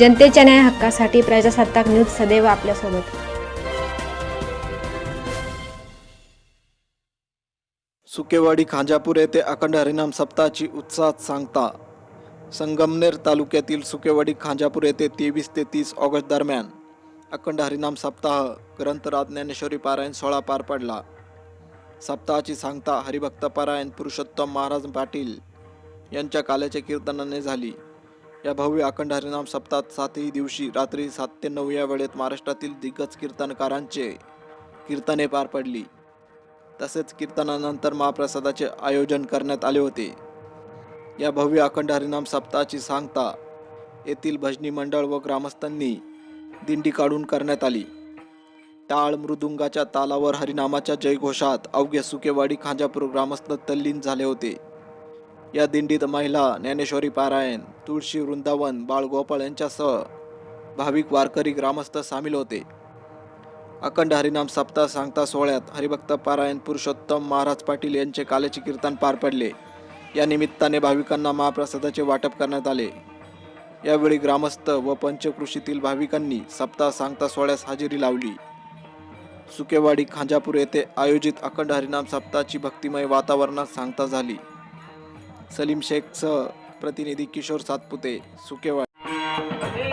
जनतेच्या न्याय हक्कासाठी प्रजासत्ताक न्यूज सदैव आपल्यासोबत. सुकेवाडी खांजापूर येथे अखंड हरिनाम सप्ताहाची उत्साहात सांगता. संगमनेर तालुक्यातील सुकेवाडी खांजापूर येथे तेवीस ते तीस ऑगस्ट दरम्यान अखंड हरिनाम सप्ताह ग्रंथराज ज्ञानेश्वरी पारायण सोहळा पार पडला. सप्ताहाची सांगता हरिभक्त पारायण पुरुषोत्तम महाराज पाटील यांच्या काल्याच्या कीर्तनाने झाली. या भव्य अखंड हरिनाम सप्ताहात सातही दिवशी रात्री सात ते नऊ या वेळेत महाराष्ट्रातील दिग्गज कीर्तनकारांचे कीर्तने पार पडली. तसेच कीर्तनानंतर महाप्रसादाचे आयोजन करण्यात आले होते. या भव्य अखंड हरिनाम सप्ताहाची सांगता येथील भजनी मंडळ व ग्रामस्थांनी दिंडी काढून करण्यात आली. टाळ मृदुंगाच्या तालावर हरिनामाच्या जयघोषात अवघ्या सुकेवाडी खांजापूर ग्रामस्थ तल्लीन झाले होते. या दिंडीत महिला ज्ञानेश्वरी पारायण तुळशी वृंदावन बाळगोपाळ यांच्यासह भाविक वारकरी ग्रामस्थ सामील होते. अखंड हरिनाम सप्ताह सांगता सोहळ्यात हरिभक्त पारायण पुरुषोत्तम महाराज पाटील यांचे कालेचे कीर्तन पार पडले. या निमित्ताने भाविकांना महाप्रसादाचे वाटप करण्यात आले. यावेळी ग्रामस्थ व पंचकृषीतील भाविकांनी सप्ताह सांगता सोहळ्यास हजेरी लावली. सुकेवाडी खांजापूर येथे आयोजित अखंड हरिनाम सप्ताहाची भक्तिमय वातावरणात सांगता झाली. सलीम शेखचं प्रतिनिधी किशोर सातपुते सुकेवाडी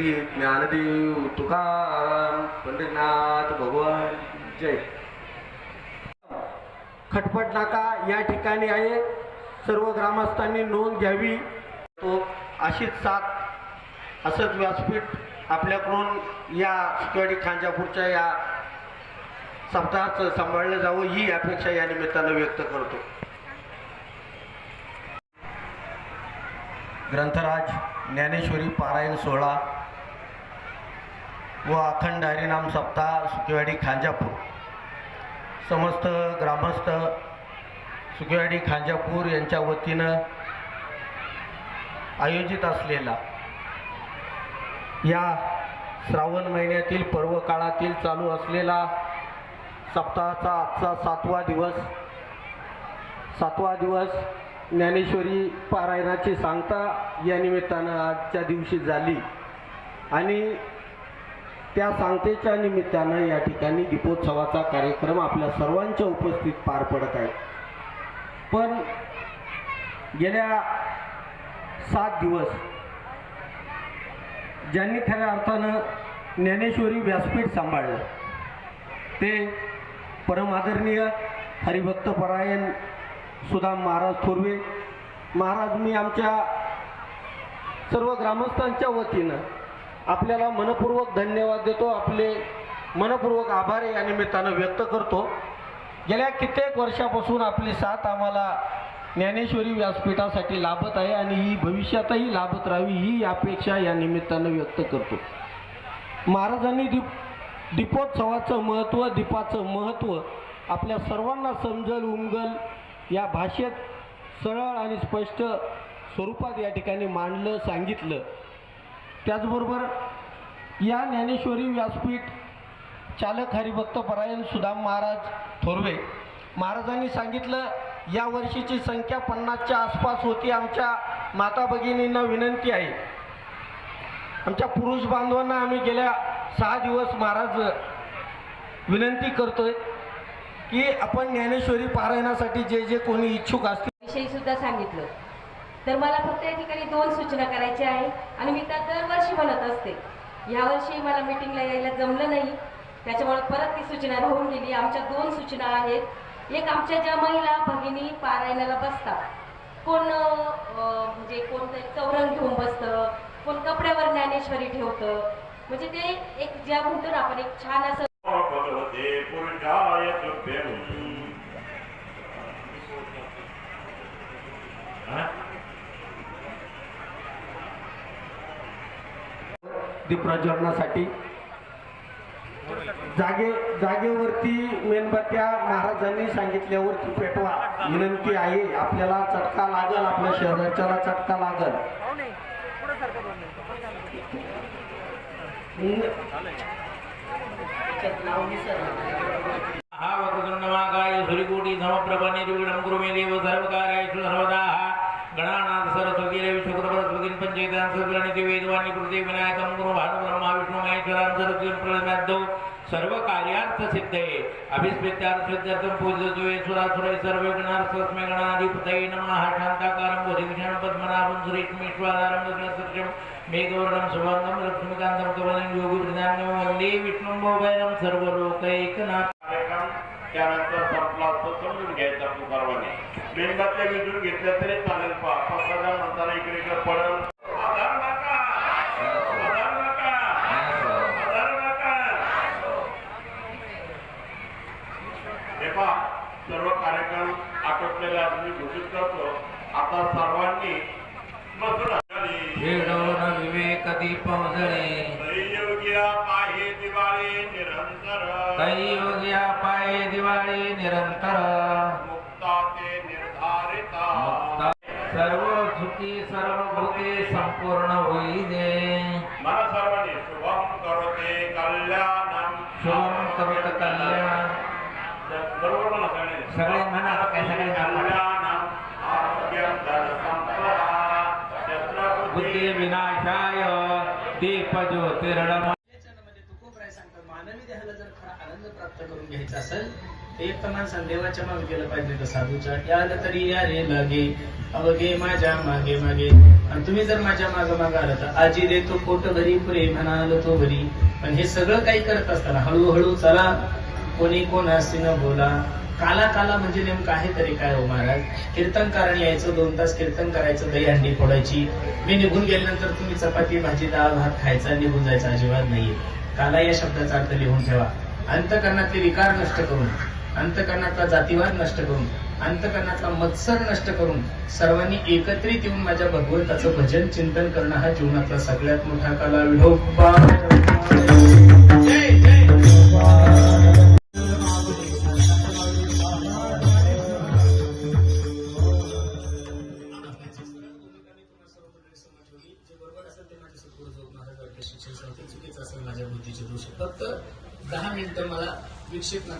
श्री ज्ञानदेव तुकाराम पंढरीनाथ भगवान जय. खटपट नाका या ठिकाणी आहे. सर्व ग्रामस्थांनी नोंद घ्यावी. तो अशीच साथ असंच व्यासपीठ आपल्याकडून या सुकवाडी खांजापूरच्या या सप्ताहाचं सांभाळलं जावं ही अपेक्षा या निमित्तानं व्यक्त करतो. ग्रंथराज ज्ञानेश्वरी पारायण सोहळा व अखंड हरिनाम सप्ताह सुकेवाडी खांजापूर. समस्त ग्रामस्थ सुकेवाडी खांजापूर यांच्या वतीनं आयोजित असलेला या श्रावण महिन्यातील पर्व काळातील चालू असलेला सप्ताहाचा आजचा सातवा दिवस सातवा दिवस ज्ञानेश्वरी पारायणाची सांगता या निमित्तानं आजच्या दिवशी झाली. आणि त्या सांगतेच्या निमित्तानं या ठिकाणी दीपोत्सवाचा कार्यक्रम आपल्या सर्वांच्या उपस्थित पार पडत आहे. पण गेल्या सात दिवस ज्यांनी खऱ्या अर्थानं ज्ञानेश्वरी व्यासपीठ सांभाळलं ते परमादरणीय हरिभक्तपरायण सुदाम महाराज थोरवे महाराज मी आमच्या सर्व ग्रामस्थांच्या वतीनं आपल्याला मनपूर्वक धन्यवाद देतो आपले मनपूर्वक आभार या निमित्तानं व्यक्त करतो. गेल्या कित्येक वर्षापासून आपली साथ आम्हाला ज्ञानेश्वरी व्यासपीठासाठी लाभत आहे आणि ही भविष्यातही लाभत राहावी ही अपेक्षा या निमित्तानं व्यक्त करतो. महाराजांनी दीप दीपोत्सवाचं महत्त्व दीपाचं महत्त्व आपल्या सर्वांना समजल उमगल या भाषेत सरळ आणि स्पष्ट स्वरूपात या ठिकाणी मांडलं सांगितलं. त्याचबरोबर या ज्ञानेश्वरी व्यासपीठ चालक हरिभक्त परायण सुदाम महाराज थोरवे महाराजांनी सांगितलं या वर्षीची संख्या पन्नासच्या आसपास होती. आमच्या माता भगिनींना विनंती आहे. आमच्या पुरुष बांधवांना आम्ही गेल्या सहा दिवस महाराज विनंती करतोय की आपण ज्ञानेश्वरी पारायणासाठी जे जे कोणी इच्छुक असतील विषयी सुद्धा सांगितलं. तर मला फक्त या ठिकाणी दोन सूचना करायच्या आहे आणि मी त्या दरवर्षी म्हणत असते. यावर्षी मला मीटिंगला यायला जमलं नाही. त्याच्यामुळे परत ती सूचना राहून गेली. आमच्या दोन सूचना आहेत. एक आमच्या ज्या महिला भगिनी पारायणाला बसतात. कोण म्हणजे कोण चौरंग घेऊन बसतं कोण कपड्यावर ज्ञानेश्वरी ठेवतं. म्हणजे ते एक ज्या म्हणतो ना आपण एक छान असं दीपप्रज्वलनासाठी जागे जागेवरती मेणबत्त्या महाराजांनी सांगितल्यावरती पेटवा. विनंती आहे आपल्याला चटका लागल आपल्या शहराच्याला चटका लागल. हा वक्रतुंड महाकाय सूर्यकोटी समप्रभ निर्विघ्नं कुरु मे देव सर्वकार्येषु सर्वदा. बृहस्पती पंचेतान वेदवाणी कृती विनायकम गुरु भानु ब्रह्मा विष्णु महेश्वरां सरस्वती प्रणम्याद्दौ सर्व कार्यार्थ सिद्धे अभिस्मृत्यार्थ सिद्ध्यर्थं पूजितत्वे सुरासुरै सर्व गणार्थस्मे गणाधिपतये नमः. शान्ताकारं बोधिविषणं पद्मनाभं सुरेश्मीश्वरारं गगनसदृशं मेघवर्णं शुभाङ्गं लक्ष्मीकान्तं कमलं योगिप्रधान्यं वन्दे विष्णुं भोभयनं सर्वलोकैकनाथ कार्यक्रम त्यानंतर संपला असतो समजून घ्यायचा तू सर्वांनी मेणबत्त्या विजून घेतल्या तरी चालेल पा प्रसादा म्हणताना इकडे इकडे पडल आधार नका आधार नका आधार नका हे पहा सर्व कार्यक्रम आटोपलेले आज मी घोषित करतो. आता सर्वांनी बसून विवेक दीपं जळे दैयोग्या पाहे दिवाळी निरंतर. काही योग्या पाये दिवाळी निरंतर. मुक्ता ते निर्धारिता. मुक्ता सर्व सुखी सर्व भूते संपूर्ण होई दे दीप ज्योतिर्णम याच्यामध्ये तुकोबराय सांगतात मानवी देहाला जर खरा आनंद प्राप्त करून घ्यायचा असेल ते एक तर माणसाने देवाच्या मागे गेलं पाहिजे तर साधूच्या याल तरी या रे लागे अवघे माझ्या मागे मागे. आणि तुम्ही जर माझ्या मागे मागे आलं तर आजी देतो पोट भरी पुरे म्हणाल तो भरी. पण हे सगळं काही करत असताना हळूहळू चला. कोणी कोणाशी न बोला. काला काला म्हणजे नेमकं आहे तरी काय हो महाराज? कीर्तनकारण यायचं दोन तास कीर्तन करायचं दही अंडी फोडायची. मी निघून गेल्यानंतर तुम्ही चपाती भाजी डाळ भात खायचा निघून जायचा अजिबात नाहीये. काला या शब्दाचा अर्थ लिहून ठेवा. अंतकरणातले विकार नष्ट करून अंतकरणातला जातीवाद नष्ट करून अंतकरणातला मत्सर नष्ट करून सर्वांनी एकत्रित येऊन माझ्या भगवंताचं भजन चिंतन करणं हा जीवनातला सगळ्यात मोठा कला विठोबा मला विक्षेप